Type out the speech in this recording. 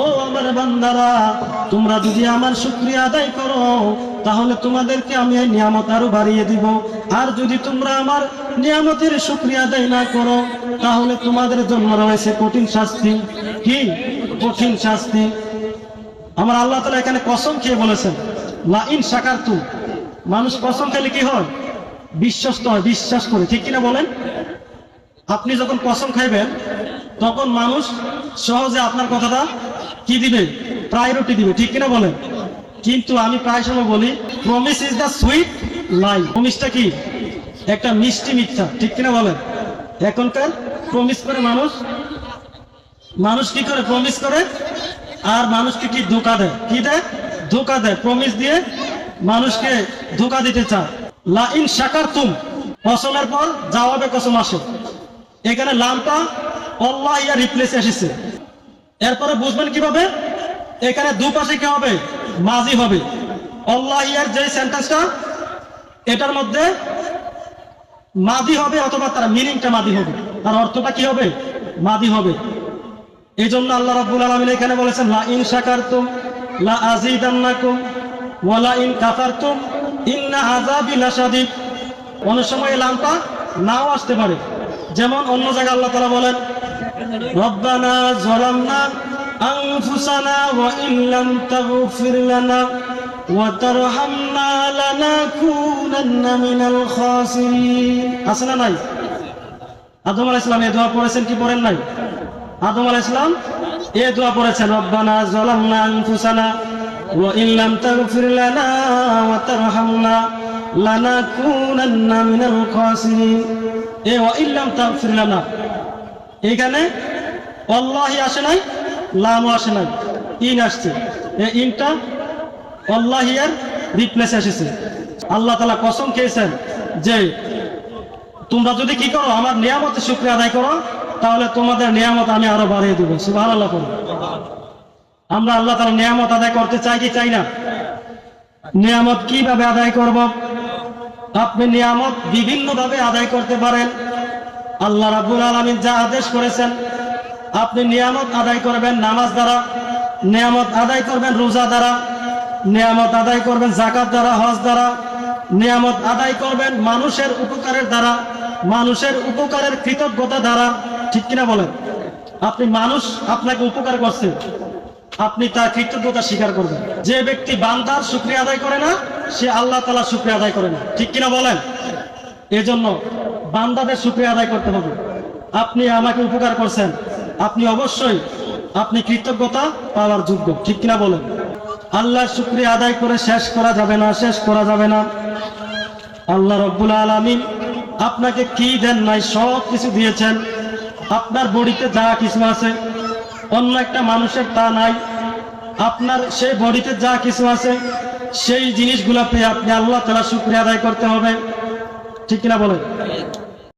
ও তোমরা যদি আমার শুকরিয়া আদায় করো, তাহলে তোমাদেরকে আমি এই নিয়ামত আরও বাড়িয়ে দিব। আর যদি তোমরা আমার নিয়ামতের শুকরিয়া আদায় না করো, তাহলে তোমাদের জন্য রয়েছে কঠিন শাস্তি। কি? কঠিন শাস্তি। আমার আল্লাহ তালা এখানে কসম খেয়ে বলেছেন লা ইন শাকারতুম মানুষ কসম খেলে কি হয়? বিশ্বস্ত হয় বিশ্বাস করে, ঠিক কিনা বলেন? আপনি যখন কসম খাইবেন, তখন মানুষ সহজে আপনার কথাটা কি দিবে? প্রায়োরিটি দিবে, ঠিক কিনা বলেন? কিন্তু আমি প্রায় সময় বলি promise is the sweet lie প্রমিসটা কি? একটা মিষ্টি মিথ্যা, ঠিক কিনা বলেন? এখনকার প্রমিস করে মানুষ মানুষ কি করে প্রমিস করে? আর মানুষকে কি ধোকা দেয়? কি দেয়? ধোকা দেয়। প্রমিস দিয়ে মানুষকে ধোকা দিতে চায়। লা ইন শাকার তুম কসমের পর জবাবে কসম আসে। এখানে লামটা অল্লাহ ইয়া রিপ্লেস এসেছে। এরপরে বুঝবেন কীভাবে? এখানে দুপাশে কি হবে? মাজি হবে। অল্লাহ ইয়ার যে সেন্টেন্সটা এটার মধ্যে মাদি হবে অথবা তার মিনিংটা মাদি হবে। তার অর্থটা কি হবে? মাদি হবে। এই জন্য আল্লাহ রাব্বুল আলামিন এখানে বলেছেন, লা ইন শাকারতুম, লা আযীদান্নাকুম, ওয়া লা ইন কাফারতুম। ইন্না সময় নাও আসতে পারে। যেমন অন্য জায়গায় আল্লাহ লানাকুনান্না আছে না নাই? আদম আলাইহিস সালাম দোয়া পড়েছেন কি পড়েন নাই? আদম আলাইহিস সালাম এই দোয়া পড়েছেন, রব্বানা আনফুসানা ওয়া ইন লাম তাগফির লানা ওয়া তারহামনা লানাকুনান্না মিনাল খাসিরিন এ ওয়া ইন লাম তাগফির লানা এখানে অল্লাহি আসে নাই লামও আসে নাই। ইন আসছে। এই ইনটা অল্লাহিয়ার রিপ্লেস এসেছে। আল্লাহ তালা কসম খেয়েছেন যে তোমরা যদি কি করো, আমার নিয়ামতের শুক্রিয়া আদায় করো, তাহলে তোমাদের নিয়ামত আমি আরও বাড়িয়ে দেবো। সুবাহ আল্লাহ করো আমরা আল্লাহ তালা নিয়ামত আদায় করতে চাই কি চাই না? নিয়ামত কীভাবে আদায় করব? আপনি নিয়ামত বিভিন্ন ভাবে আদায় করতে পারেন। আল্লাহ রাবুল আলমিন যা আদেশ করেছেন, আপনি নিয়ামত আদায় করবেন নামাজ দ্বারা, নিয়ামত আদায় করবেন রোজা দ্বারা, নিয়ামত আদায় করবেন জাকাত দ্বারা, হজ দ্বারা, নিয়ামত আদায় করবেন মানুষের উপকারের দ্বারা, মানুষের উপকারের কৃতজ্ঞতা দ্বারা। ঠিক কিনা বলেন? আপনি মানুষ, আপনাকে উপকার করছে। আপনি তার কৃতজ্ঞতা স্বীকার করবেন। যে ব্যক্তি বান্দার শুক্রিয়া আদায় করে না, সে আল্লাহ তালা শুক্রিয়া আদায় করে না। ঠিক কিনা বলেন? এজন্য বান্দাদের শুক্রিয়া আদায় করতে হবে। আপনি আমাকে উপকার করছেন। আপনি অবশ্যই আপনি কৃতজ্ঞতা পাওয়ার যোগ্য। ঠিক কিনা বলেন? আল্লাহর শুক্রিয়া আদায় করে শেষ করা যাবে না, শেষ করা যাবে না। আল্লাহ রব্বুল আলমিন আপনাকে কি দেন নাই সব কিছু দিয়েছেন। আপনার বডিতে যা কিছু আছে অন্য একটা মানুষের তা নাই। আপনার সেই বডিতে যা কিছু আছে, সেই জিনিসগুলো পেয়ে আপনি আল্লাহ তালা শুক্রিয়া আদায় করতে হবে। ঠিক কিনা বলেন?